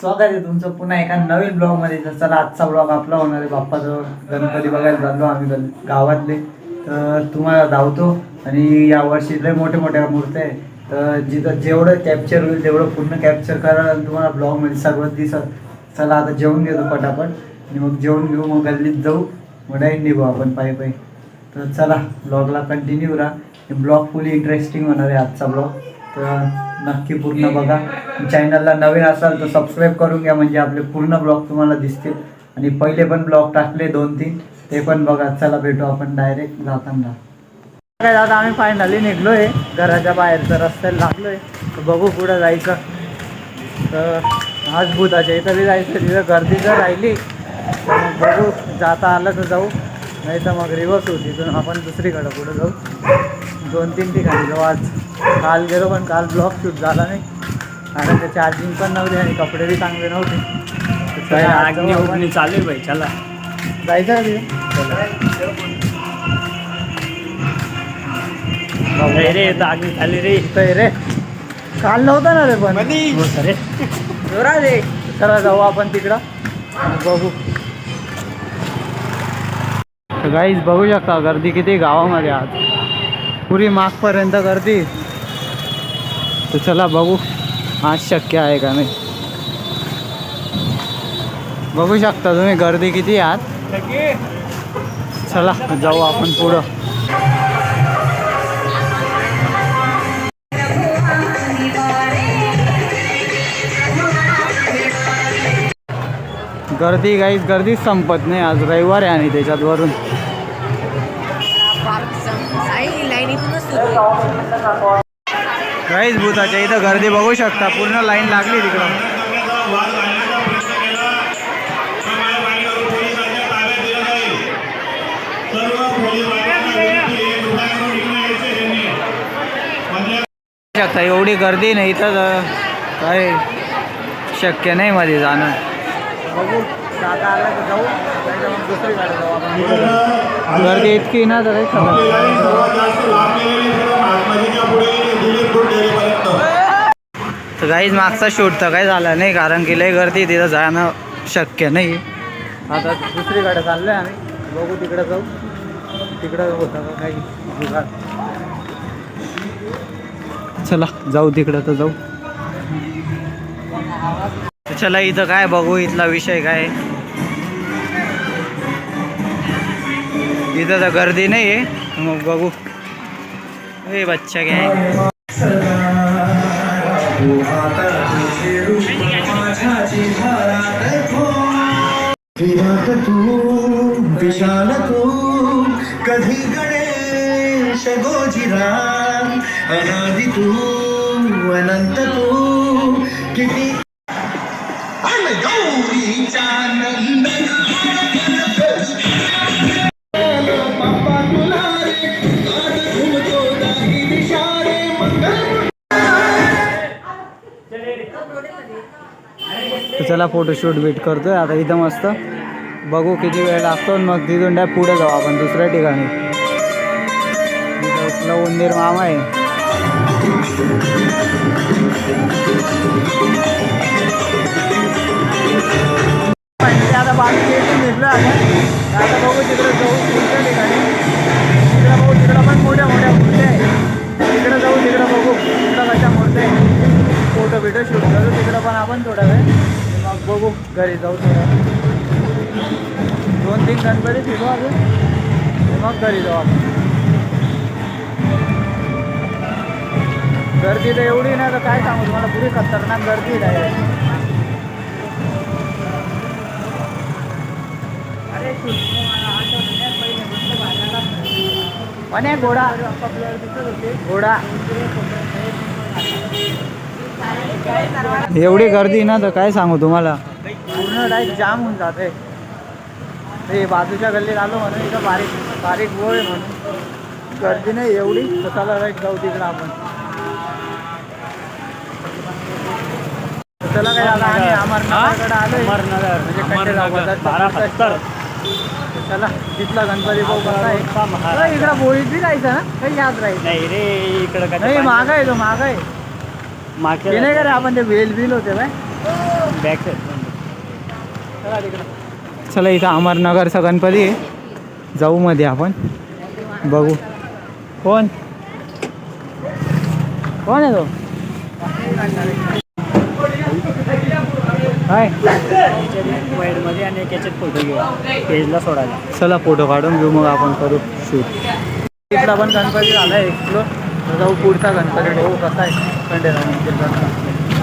स्वागत आहे तुमचं पुन्हा एका नवीन ब्लॉगमध्ये. चला आजचा ब्लॉग आपला होणार आहे बाप्पाजवळ. गणपती बघायला चाललो आम्ही गावातले. तर तुम्हाला धावतो आणि या वर्षी लय मोठे मोठ्या मूर्त्या आहे. तर जिथं जेवढं कॅप्चर होईल तेवढं पूर्ण कॅप्चर करा आणि तुम्हाला ब्लॉगमध्ये सर्वच दिसत. चला आता जेवून घेतो पटापट. आणि मग जेवून घेऊ मग गल्लीत जाऊ. मग डायरेक्ट निघू आपण पायी पायी. तर चला ब्लॉगला कंटिन्यू राहा. ब्लॉग फुली इंटरेस्टिंग होणार आहे आजचा ब्लॉग तर नक्की पूर्ण बघा. चॅनलला नवीन असाल तर सबस्क्राईब करून घ्या म्हणजे आपले पूर्ण ब्लॉग तुम्हाला दिसतील. आणि पहिले पण ब्लॉग टाकले दोन तीन ते पण बघा. चला भेटू आपण डायरेक्ट जाताना. काय दादा आम्ही फायनली निघलोय. घराच्या बाहेरचं रस्त्याला लागलोय. तर बघू पुढं जायचं. तर आज बुधाच्या इथं बी जायचं तिथं गर्दी जर राहिली. तर बघू जाता आलं तर जाऊ. नाही तर मग रिवर्स होती. तिथून आपण दुसरीकडं पुढं जाऊ. दोन तीन ठिकाणी जाऊ. आज काल गेलो पण काल ब्लॉक शूट झाला नाही. कारण ते चार्जिंग पण नव्हते आणि कपडे बी चांगले नव्हते. तर चला, आहे भाई चला. जायचं का तिथं? रे आग्नी झाली रे. रे. काल नव्हतं ना रे पण. हो सर रे. चला जाऊ आपण तिकडं. बघू. गाईज बघू शकता गर्दी किती गावामध्ये आज. पुरी मागपर्यंत गर्दी. तर चला बघू. आज शक्य आहे का नाही? बघू शकता तुम्ही गर्दी किती आहात आज. चला जाऊ आपण पुढं. गर्दी गाईज गर्दीच संपत नाही आज. रविवार आहे आणि त्याच्यात वरून. सुरू. गाईज भूताच्या इथं गर्दी बघू शकता. पूर्ण लाईन लागली तिकडं. शकता एवढी गर्दी नाही तर काय शक्य नाही मध्ये जाणं. बघू. तर जाऊ. जाऊ आपण. गर्दी इतकी ना तर तर काहीच मागचा शूट तर काही झाला नाही कारण की लय गर्दी तिथं जाणं शक्य नाही. आता दुसरीकडे चाललोय आम्ही. बघू तिकडं जाऊ. तिकडं होतं का काही जुगाड. चला जाऊ तिकडं तर जाऊ. चला इथं काय बघू इथला विषय काय? इथं तर गर्दी नाही आहे मग बघू। हे बच्चा घ्या विशाल तू कधी गणेश गोजिरा अनादि तू अनंत तू किती अन गौरीचा नंदन चला फोटोशूट बीट करतोय. आता इथं मस्त बघू किती वेळ लागतो आणि मग तिथून डाय पुढे जाऊ आपण दुसऱ्या ठिकाणी. उंदीर मामा आहे. म्हणजे आता बाकी आता बघू तिकडे जाऊ पुढच्या ठिकाणी. तिकडे बघू तिकडं पण मोठ्या मोठ्या मूर्त्या आहे तिकडे जाऊ तिकडं बघू तिकडं कशा मूर्त्या आहे फोटो बिटो शूट करू तिकडं पण आपण थोडा वेळ मग बघू घरी जाऊ दोन तीन गणपती फिरू अजून. मग घरी जाऊ आपण. गर्दी तर एवढी नाही तर काय सांगू तुम्हाला? पुरी खतरनाक गर्दी म्हणे घोडा? घोडा. एवढी गर्दी ना तर काय सांगू तुम्हाला? पूर्ण डायरेक्ट जाम होऊन जाते. ते बाजूच्या गल्लीत आलो म्हणून इथं बारीक बारीक गोळ आहे म्हणून. गर्दी नाही एवढी. चला राईट जाऊ तिकडं आपण. तर चला काय झालं आम्ही अमरनाथकडे आलोय. अमरनगर म्हणजे चला तिथला गणपती भाऊ. अरे, इकडं बोळीत बी जायचं ना? काही याद राहील. नाही रे इकडं काय नाही माग आहे तो माग ते नाही का रे आपण ते वेल बिल होते बॅक चला इथं अमरनगरचा गणपती आहे. जाऊ मध्ये आपण. बघू. कोण? कोण आहे तो? काय? मध्ये आणि एक याच्यात फोटो घेऊ. पेजला सोडायला. चला फोटो काढून घेऊ मग आपण करू शूट इथला पण गणपती झाला आहे एक्सप्लोर तर जाऊ पुढचा गणपती हो कसा आहे. खंडेराव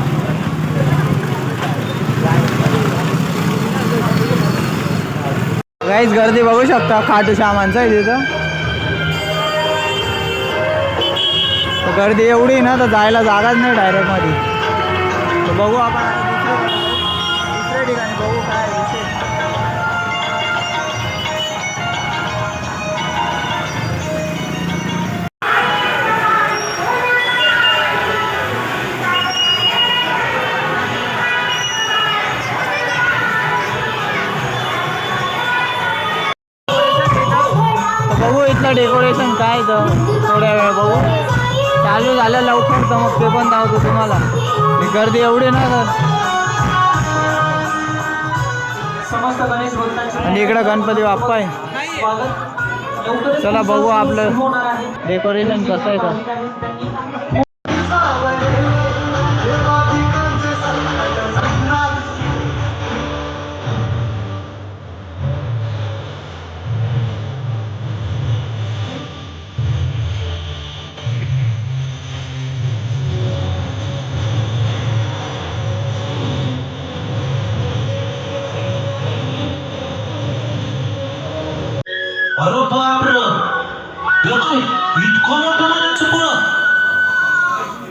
काहीच गर्दी बघू शकता. खाटू श्यामांचा आहे तिथं. गर्दी एवढी आहे ना तर जायला जागाच नाही डायरेक्टमध्ये बघू आपण दुसऱ्या ठिकाणी बघू काय इथलं डेकोरेशन काय तर? थोड्या वेळ बघू. चालू झालं लवकर तर मग ते पण दावतो तुम्हाला. गर्दी एवढी ना तर. आणि इकडं गणपती बाप्पा आहे. चला बघू आपलं डेकोरेशन कसं आहे तर.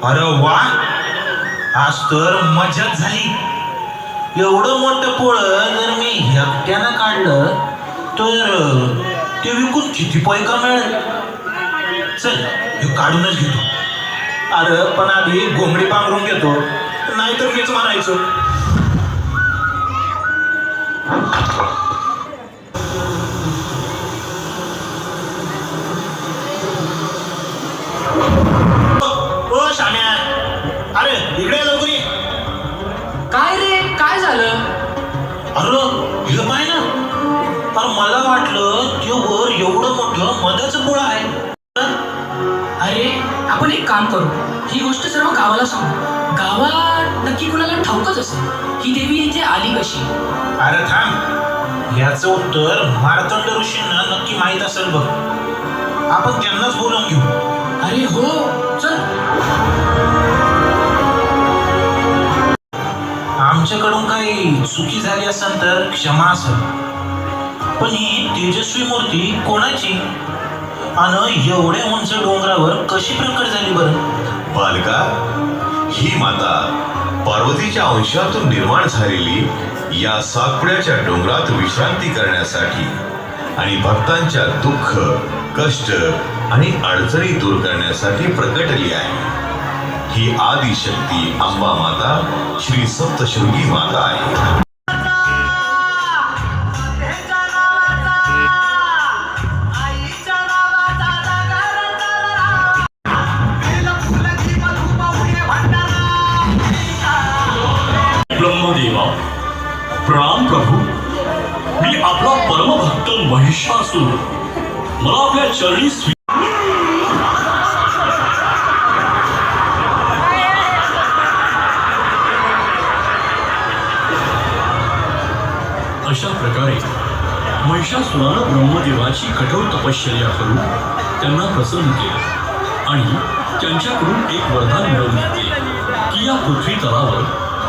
अरे वा. आज तर मजाच झाली. एवढं मोठं पोळं जर मी एकट्यानं काढलं तर ते विकून किती पैका मिळेल? चल हे काढूनच घेतो. अरे पण आधी घोंगडी पांघरून घेतो. नाहीतर मीच मारायचो. Thank you. अरे इकडे लवकर ये काय रे? काय झालं? अरे हे पाय ना. अरे मला वाटलं ते वर एवढं मोठं मधाचं पोळं आहे. अरे आपण एक काम करू. ही गोष्ट सर्व गावाला सांगू. गावात नक्की कुणाला ठाऊकच असेल. ही देवी इथे आली कशी? अरे थांब. याचं उत्तर मार्तंड ऋषींना नक्की माहीत असेल बघ. आपण त्यांनाच बोलावून घेऊ. अरे हो. चल. आमच्याकडून काही चुकी झाली असेल तर क्षमा असेल पण ही तेजस्वी मूर्ती कोणाची? आणि एवढ्या उंच डोंगरावर कशी प्रकट झाली बरं? बालका ही माता पार्वतीच्या अंशातून निर्माण झालेली या सातपुड्याच्या डोंगरात विश्रांती करण्यासाठी आणि भक्तांच्या दुःख कष्ट आणि अडचणी दूर करण्यासाठी प्रकटली आहे. ही आदिशक्ती अंबा माता श्री सप्तशृंगी माता आहे. ब्रह्मदेवा प्रणाम प्रभू मी आपला परमभक्त महिषासूर. मला आपल्या चरणी प्रकारे महिषासुरानं ब्रह्मदेवाची कठोर तपश्चर्या करून त्यांना प्रसन्न केलं आणि त्यांच्याकडून एक वरदान मिळवून घेतले की या पृथ्वी तलावर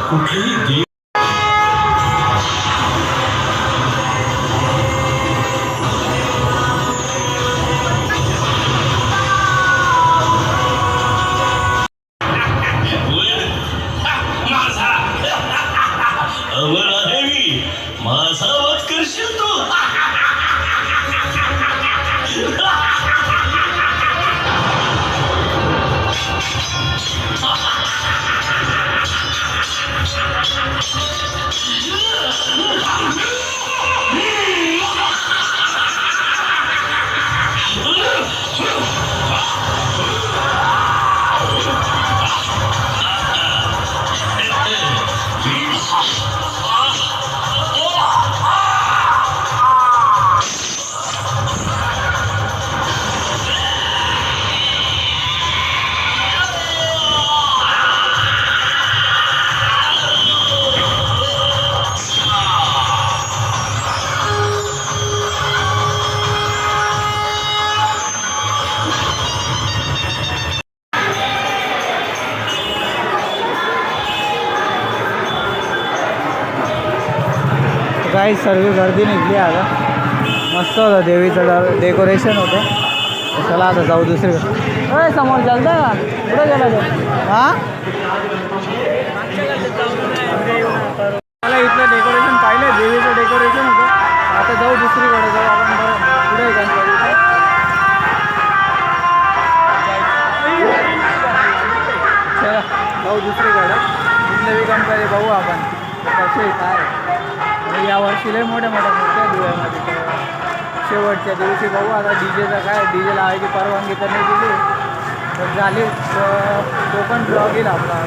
कुठलेही देव काही सर्व गर्दी निघली आता. मस्त होतं देवीचं डेकोरेशन होतं. चला आता जाऊ दुसरीकडे. अरे समोर चालतं का? कुठं गेला तो? हां? मला इथलं डेकोरेशन पाहिलं देवीचं डेकोरेशन होतं. आता जाऊ दुसरीकडे जाऊ आपण बरं. पुढे चला जाऊ दुसरीकडे. तिथले बी गणपती बघू आपण. कसे काय यावर्षी या वर्षी लय मोठ्या मोठ्या मूर्त्या धुळ्यामध्ये शेवटच्या दिवशी बघू आता डी जेचं काय डी जे लावायची परवानगी तर नाही दिली. तर झाली तर तो पण ब्लॉग येईल आपला.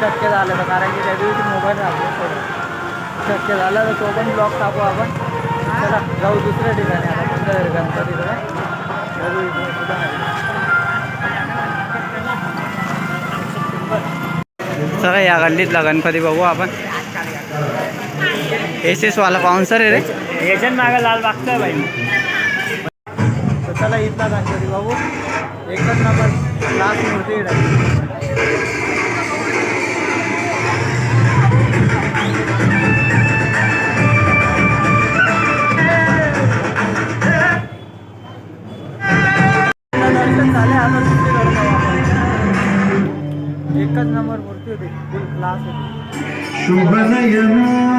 शक्य झालं तर कारण की त्या दिवशी मोबाईल राहतो. थोडं शक्य झालं तर तो पण ब्लॉग टाकू आपण. चला जाऊ दुसऱ्या ठिकाणी आता कोणत्या तरी गणपतीकडे चला या गल्लीतला गणपती बघू आपण. एस एस वाला पाहुणसर आहे रे? याच्यात मागं लाल मागतोय बाई तर चला इथला गणपती बघू एकच नंबर लास्ट मूर्ती. एकच नंबर मूर्ती होती. फुल क्लास होती. बघू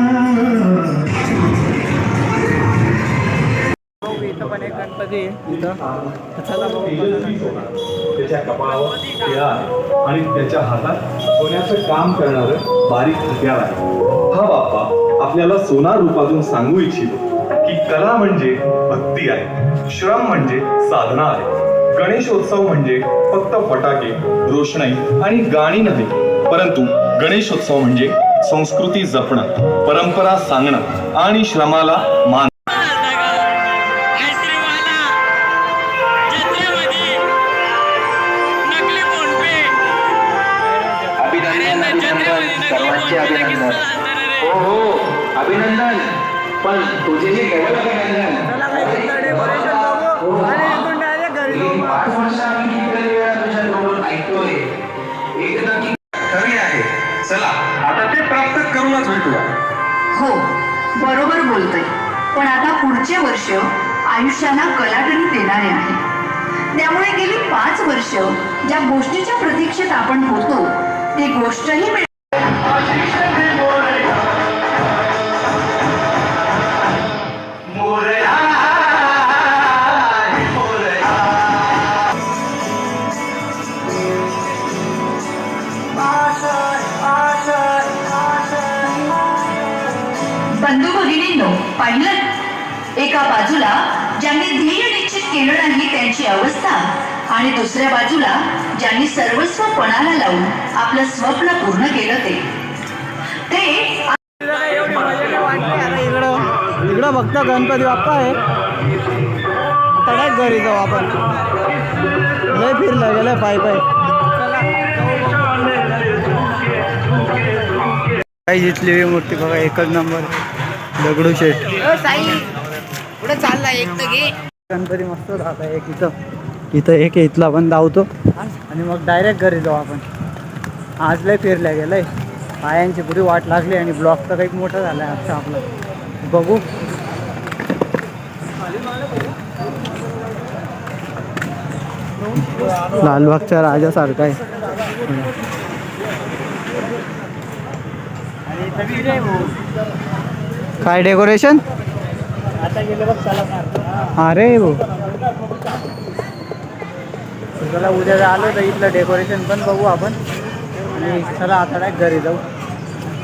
गणपती इथं? चला. त्याच्या कपाळावर टिळा आहे. आणि त्याच्या हातात सोन्याचं काम करणारं बारीक हत्यार आहे. हा बाप्पा आपल्याला सोनार रूपातून सांगू इच्छितो की कला म्हणजे भक्ती आहे. श्रम म्हणजे साधना आहे. गणेशोत्सव म्हणजे फक्त फटाके रोषणाई आणि गाणी नव्हे. परंतु गणेशोत्सव म्हणजे संस्कृती जपणं परंपरा सांगणं आणि श्रमाला मान सर्वांचे अभिनंदन. हो हो अभिनंदन. पण तुझेही डबल अभिनंदन. चला काही इथलं डेकोरेशन बघू आणि इथून डायरेक्ट घरी गेली जाऊ. पाच वर्ष आम्ही कितीतरी वेळा तुझ्या तोंडून ऐकतोय. एकदा की खरी आहे. चला आता ते प्राप्त करूनच भेटूया. हो बरोबर बोलतोय. पण आता पुढचे वर्ष आयुष्याला कलाटणी देणारे आहे. त्यामुळे गेली पाच वर्ष ज्या गोष्टीच्या प्रतीक्षेत आपण होतो ती गोष्टही मिळ बंधू भगिनींनो पाहिलं? एका बाजूला ज्यांनी ध्येय निश्चित केलं नाही त्यांची अवस्था आणि दुसऱ्या बाजूला ज्यांनी सर्वस्व पणाला लावून आपलं स्वप्न पूर्ण केलं ते. ते इकडं इकडं फक्त गणपती बाप्पा आहे. घरी जाऊ आपण. लय फिरलं गेलं पाय पाय. काही जितली मूर्ती बघा एकच नंबर. दगडू शेठ. साई पुढे चालला एक तर घे. गणपती मस्त राहत आहे एक इथं. इथं एक इथला पण धावतो. आणि मग डायरेक्ट घरी जाऊ आपण. आज लय फिरल्या गेलंय. पायांची पुरी वाट लागली आणि ब्लॉक तर काही मोठा झाला आहे आजचा आपला. बघू. लालबागच्या राजासारखा आहे. काय डेकोरेशन? अरे भाऊ चला उद्या आलो तर इथलं डेकोरेशन पण बघू आपण. आणि चला आता काय घरी जाऊ.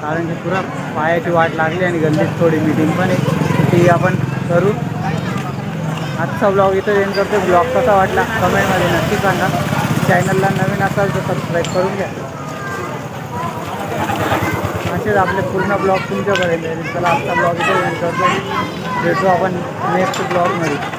कारण की पुरा पायाची वाट लागली आणि गल्लीत थोडी मीटिंग पण आहे. ती आपण करू. आजचा ब्लॉग इथं एंड करतो ब्लॉग कसा वाटला? कमेंटमध्ये नक्की सांगा. चॅनलला नवीन असाल तर सबस्क्राईब करून घ्या. असेच आपले पूर्ण ब्लॉग तुमच्यापर्यंत चला आजचा ब्लॉग इथे एंड करतो भेटू आपण नेक्स्ट ब्लॉगमध्ये